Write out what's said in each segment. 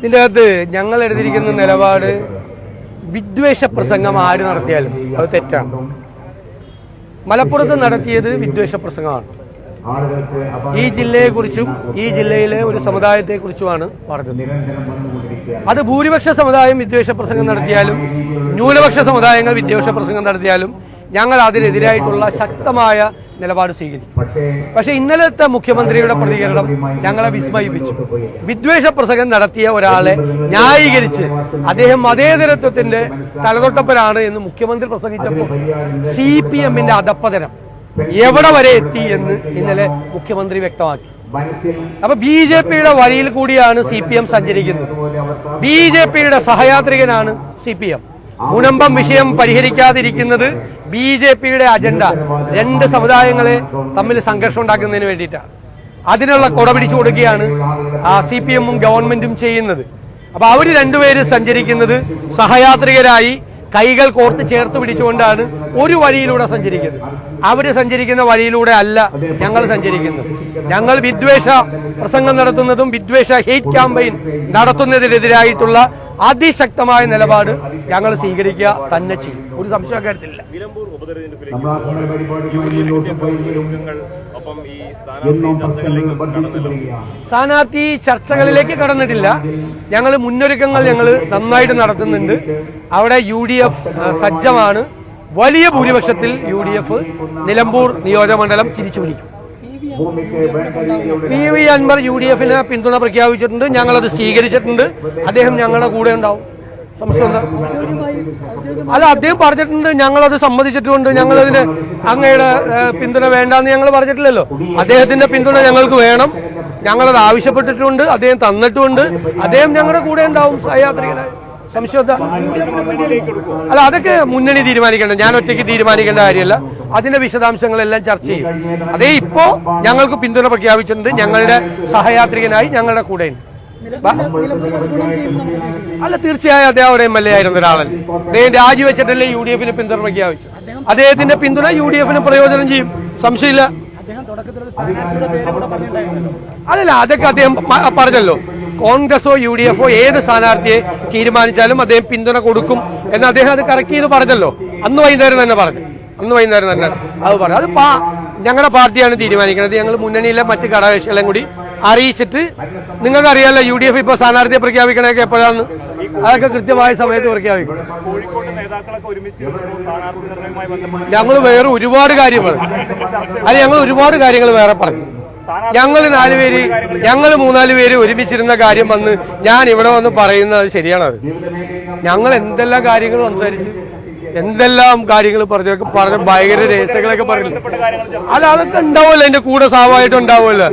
ഇതിന്റെ അകത്ത് ഞങ്ങൾ എടുത്തിരിക്കുന്ന നിലപാട് വിദ്വേഷ പ്രസംഗം ആര് നടത്തിയാലും അത് തെറ്റാണ്. മലപ്പുറത്ത് നടത്തിയത് വിദ്വേഷ പ്രസംഗമാണ്. ഈ ജില്ലയെക്കുറിച്ചും ഈ ജില്ലയിലെ ഒരു സമുദായത്തെക്കുറിച്ചുമാണ് പറഞ്ഞത്. അത് ഭൂരിപക്ഷ സമുദായം വിദ്വേഷ പ്രസംഗം നടത്തിയാലും ന്യൂനപക്ഷ സമുദായങ്ങൾ വിദ്വേഷ പ്രസംഗം നടത്തിയാലും ഞങ്ങൾ അതിനെതിരായിട്ടുള്ള ശക്തമായ നിലപാട് സ്വീകരിക്കും പക്ഷേ ഇന്നലത്തെ മുഖ്യമന്ത്രിയുടെ പ്രതികരണം ഞങ്ങളെ വിസ്മയിപ്പിച്ചു. വിദ്വേഷ പ്രസംഗം നടത്തിയ ഒരാളെ ന്യായീകരിച്ച് അദ്ദേഹം മതേതരത്വത്തിന്റെ തലതൊട്ടപ്പനാണ് എന്ന് മുഖ്യമന്ത്രി പ്രസംഗിച്ചപ്പോൾ സി പി എമ്മിന്റെ അധപ്പതനം എവിടെ വരെ എത്തി എന്ന് ഇന്നലെ മുഖ്യമന്ത്രി വ്യക്തമാക്കി. അപ്പൊ ബി ജെ പിയുടെ വഴിയിൽ കൂടിയാണ് സി പി എം സഞ്ചരിക്കുന്നത്. ബി ജെ പിയുടെ സഹയാത്രികനാണ് സി പി എം. മുനമ്പം വിഷയം പരിഹരിക്കാതിരിക്കുന്നത് ബി ജെ പിയുടെ അജണ്ട. രണ്ട് സമുദായങ്ങളെ തമ്മിൽ സംഘർഷം ഉണ്ടാക്കുന്നതിന് വേണ്ടിയിട്ടാണ്. അതിനുള്ള കുട പിടിച്ചു കൊടുക്കുകയാണ് സി പി എമ്മും ഗവൺമെന്റും ചെയ്യുന്നത്. അപ്പൊ അവർ രണ്ടുപേര് സഞ്ചരിക്കുന്നത് സഹയാത്രികരായി കൈകൾ കോർത്ത് ചേർത്ത് പിടിച്ചുകൊണ്ടാണ് ഒരു വഴിയിലൂടെ സഞ്ചരിക്കുന്നത്. അവർ സഞ്ചരിക്കുന്ന വഴിയിലൂടെ അല്ല ഞങ്ങൾ സഞ്ചരിക്കുന്നത്. ഞങ്ങൾ വിദ്വേഷ പ്രസംഗം നടത്തുന്നതും വിദ്വേഷ ഹെയ്റ്റ് ക്യാമ്പയിൻ നടത്തുന്നതിനെതിരായിട്ടുള്ള അതിശക്തമായ നിലപാട് ഞങ്ങൾ സ്വീകരിക്കുക തന്നെ ചെയ്യും. ഒരു സംശയം കാര്യത്തിലില്ല. സ്ഥാനാർത്ഥി ചർച്ചകളിലേക്ക് കടന്നിട്ടില്ല. ഞങ്ങൾ മുന്നൊരുക്കങ്ങൾ ഞങ്ങൾ നന്നായിട്ട് നടത്തുന്നുണ്ട്. അവിടെ യു ഡി എഫ് സജ്ജമാണ്. വലിയ ഭൂരിപക്ഷത്തിൽ യു ഡി എഫ് നിലമ്പൂർ നിയോജകമണ്ഡലം തിരിച്ചു പിടിക്കും P V Anvar U D എഫിന് പിന്തുണ പ്രഖ്യാപിച്ചിട്ടുണ്ട്. ഞങ്ങളത് സ്വീകരിച്ചിട്ടുണ്ട്. അദ്ദേഹം ഞങ്ങളുടെ കൂടെ ഉണ്ടാവും. സംശയം അല്ല അദ്ദേഹം പറഞ്ഞിട്ടുണ്ട് ഞങ്ങളത് സമ്മതിച്ചിട്ടുണ്ട്. ഞങ്ങളതിന് അങ്ങയുടെ പിന്തുണ വേണ്ടാന്ന് ഞങ്ങൾ പറഞ്ഞിട്ടില്ലല്ലോ. അദ്ദേഹത്തിന്റെ പിന്തുണ ഞങ്ങൾക്ക് വേണം. ഞങ്ങളത് ആവശ്യപ്പെട്ടിട്ടുണ്ട്. അദ്ദേഹം തന്നിട്ടുമുണ്ട് അദ്ദേഹം ഞങ്ങളുടെ കൂടെ ഉണ്ടാവും. സഹയാത്രികനായി സംശയം എന്താ? അല്ല അതൊക്കെ മുന്നണി തീരുമാനിക്കേണ്ട ഞാൻ ഒറ്റയ്ക്ക് തീരുമാനിക്കേണ്ട കാര്യമല്ല. അതിന്റെ വിശദാംശങ്ങളെല്ലാം ചർച്ച ചെയ്യും. അതേ ഇപ്പോ ഞങ്ങൾക്ക് പിന്തുണ പ്രഖ്യാപിച്ചിട്ടുണ്ട്. ഞങ്ങളുടെ സഹയാത്രികനായി ഞങ്ങളുടെ കൂടെയുണ്ട് അല്ല തീർച്ചയായും അദ്ദേഹം അവിടെ എം എൽ എ ആയിരുന്ന ഒരാളല്ലേ. അദ്ദേഹം രാജിവെച്ചിട്ടല്ലേ യു ഡി എഫിന് പിന്തുണ പ്രഖ്യാപിച്ചു അദ്ദേഹത്തിന്റെ പിന്തുണ യു ഡി എഫിന് പ്രയോജനം ചെയ്യും. സംശയമില്ല. അല്ലല്ല അതൊക്കെ അദ്ദേഹം പറഞ്ഞല്ലോ. കോൺഗ്രസോ യു ഡി എഫോ ഏത് സ്ഥാനാർത്ഥിയെ തീരുമാനിച്ചാലും അദ്ദേഹം പിന്തുണ കൊടുക്കും എന്ന് അദ്ദേഹം അത് കറക്റ്റ് ചെയ്ത് പറഞ്ഞല്ലോ. അന്ന് വൈകുന്നേരം തന്നെ പറഞ്ഞു. അന്ന് വൈകുന്നേരം തന്നെ അത് പറഞ്ഞു. അത് ഞങ്ങളുടെ പാർട്ടിയാണ് തീരുമാനിക്കുന്നത്. ഞങ്ങൾ മുന്നണിയിലെ മറ്റ് ഘടകകക്ഷികളെയും കൂടി അറിയിച്ചിട്ട് നിങ്ങൾക്കറിയാലോ യു ഡി എഫ് ഇപ്പോൾ സ്ഥാനാർത്ഥിയെ പ്രഖ്യാപിക്കണതൊക്കെ എപ്പോഴാണ് അതൊക്കെ കൃത്യമായ സമയത്ത് പ്രഖ്യാപിക്കും. ഞങ്ങൾ വേറെ ഒരുപാട് കാര്യങ്ങൾ അത് ഞങ്ങൾ ഒരുപാട് കാര്യങ്ങൾ വേറെ പറഞ്ഞു. ഞങ്ങൾ നാലുപേര് ഞങ്ങൾ മൂന്നാൽ പേര് ഒരുമിച്ചിരുന്ന കാര്യം വന്ന് ഞാൻ ഇവിടെ വന്ന് പറയുന്നത് ശരിയാണത്. ഞങ്ങൾ എന്തെല്ലാം കാര്യങ്ങൾ സംസാരിച്ചു? എന്തെല്ലാം കാര്യങ്ങൾ പറഞ്ഞു? പറഞ്ഞ ഭയങ്കര രഹസ്യങ്ങളൊക്കെ പറഞ്ഞു അല്ല അതൊക്കെ ഉണ്ടാവുമല്ലോ എന്റെ കൂടെ സാവായിട്ട് ഉണ്ടാവുമല്ലോ.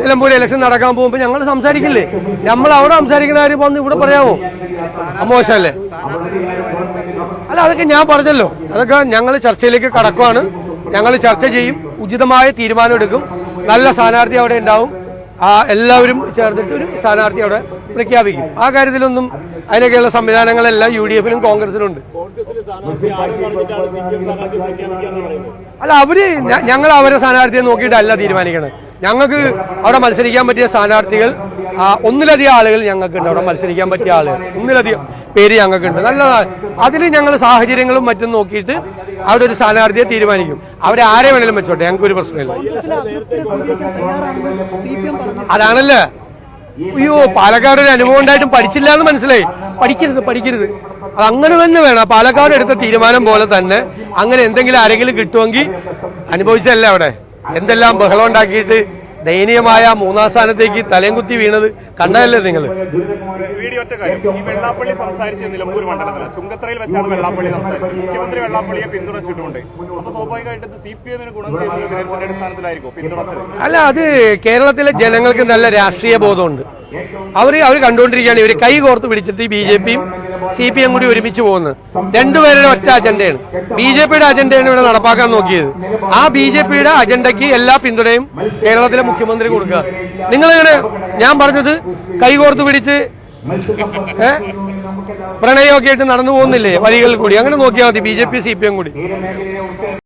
നിലമ്പൂർ ഇലക്ഷൻ നടക്കാൻ പോകുമ്പോൾ ഞങ്ങൾ സംസാരിക്കില്ലേ? നമ്മൾ അവിടെ സംസാരിക്കുന്ന കാര്യം വന്ന് ഇവിടെ പറയാമോ മോശമല്ലേ? അല്ല അതൊക്കെ ഞാൻ പറഞ്ഞല്ലോ. അതൊക്കെ ഞങ്ങൾ ചർച്ചയിലേക്ക് കടക്കുവാണ്. ഞങ്ങൾ ചർച്ച ചെയ്യും. ഉചിതമായ തീരുമാനം എടുക്കും. നല്ല സ്ഥാനാർത്ഥി അവിടെ ഉണ്ടാവും. ആ എല്ലാവരും ചേർന്നിട്ട് ഒരു സ്ഥാനാർത്ഥി അവിടെ പ്രഖ്യാപിക്കും. ആ കാര്യത്തിലൊന്നും അതിനൊക്കെയുള്ള സംവിധാനങ്ങളെല്ലാം യു ഡി എഫിലും കോൺഗ്രസിലും ഉണ്ട് അല്ല അവർ ഞങ്ങൾ അവരെ സ്ഥാനാർത്ഥിയെ നോക്കിയിട്ടല്ല തീരുമാനിക്കണത് ഞങ്ങൾക്ക് അവിടെ മത്സരിക്കാൻ പറ്റിയ സ്ഥാനാർത്ഥികൾ ഒന്നിലധികം ആളുകൾ ഞങ്ങൾക്കുണ്ട്. അവിടെ മത്സരിക്കാൻ പറ്റിയ ആളുകൾ. ഒന്നിലധികം പേര് ഞങ്ങൾക്കുണ്ട്. നല്ലതാണ് അതിൽ ഞങ്ങൾ സാഹചര്യങ്ങളും മറ്റും നോക്കിയിട്ട് അവിടെ ഒരു സ്ഥാനാർത്ഥിയെ തീരുമാനിക്കും. അവരെ ആരെ വേണേലും വെച്ചോട്ടെ? ഞങ്ങൾക്ക് ഒരു പ്രശ്നമില്ല. അതാണല്ലേ? അയ്യോ പാലക്കാട് ഒരു അനുഭവം ഉണ്ടായിട്ടും പഠിച്ചില്ല എന്ന് മനസ്സിലായി. പഠിക്കരുത് പഠിക്കരുത്. അത് അങ്ങനെ തന്നെ വേണം. പാലക്കാട് എടുത്ത തീരുമാനം പോലെ തന്നെ അങ്ങനെ എന്തെങ്കിലും ആരെങ്കിലും കിട്ടുമെങ്കിൽ അനുഭവിച്ചല്ലേ അവിടെ? എന്തെല്ലാം ബഹളം ഉണ്ടാക്കിയിട്ട് ദയനീയമായ മൂന്നാം സ്ഥാനത്തേക്ക് തലയും കുത്തി വീണത് കണ്ടതല്ലേ നിങ്ങൾ? വീഡിയോ ഒറ്റ കാര്യം. ഈ വെള്ളാപ്പള്ളി സംസാരിച്ച നിലമ്പൂർ മണ്ഡലത്തിൽ ചുങ്കത്തറയിൽ വെച്ചാണ് വെള്ളാപ്പള്ളി സംസാരിച്ചത്. മുഖ്യമന്ത്രി വെള്ളാപ്പള്ളിയെ പിന്തുണച്ചിട്ടുണ്ട്. അപ്പൊ സ്വാഭാവികമായിട്ട് സി പി എമ്മിന് ഗുണം ചെയ്യുന്ന അടിസ്ഥാനത്തിലായിരിക്കും പിന്തുണച്ചത്. അല്ല അത് കേരളത്തിലെ ജനങ്ങൾക്ക് നല്ല രാഷ്ട്രീയ ബോധമുണ്ട്. അവർ അവർ കണ്ടുകൊണ്ടിരിക്കുകയാണ്. ഇവർ കൈ കോർത്ത് പിടിച്ചിട്ട് ബി ജെ പിയും സി പി എം കൂടി ഒരുമിച്ച് പോകുന്നത്. രണ്ടുപേരുടെ ഒറ്റ അജണ്ടയാണ്. ബി ജെ പിയുടെ അജണ്ടയാണ് ഇവിടെ നടപ്പാക്കാൻ നോക്കിയത്. ആ ബി ജെ പിയുടെ അജണ്ടയ്ക്ക് എല്ലാ പിന്തുണയും കേരളത്തിലെ മുഖ്യമന്ത്രി കൊടുക്കുക. നിങ്ങളിങ്ങനെ ഞാൻ പറഞ്ഞത് കൈ കോർത്ത് പിടിച്ച് പ്രണയമൊക്കെ ആയിട്ട് നടന്നു പോകുന്നില്ലേ വഴികളിൽ കൂടി? അങ്ങനെ നോക്കിയാൽ മതി B J P C P M കൂടി.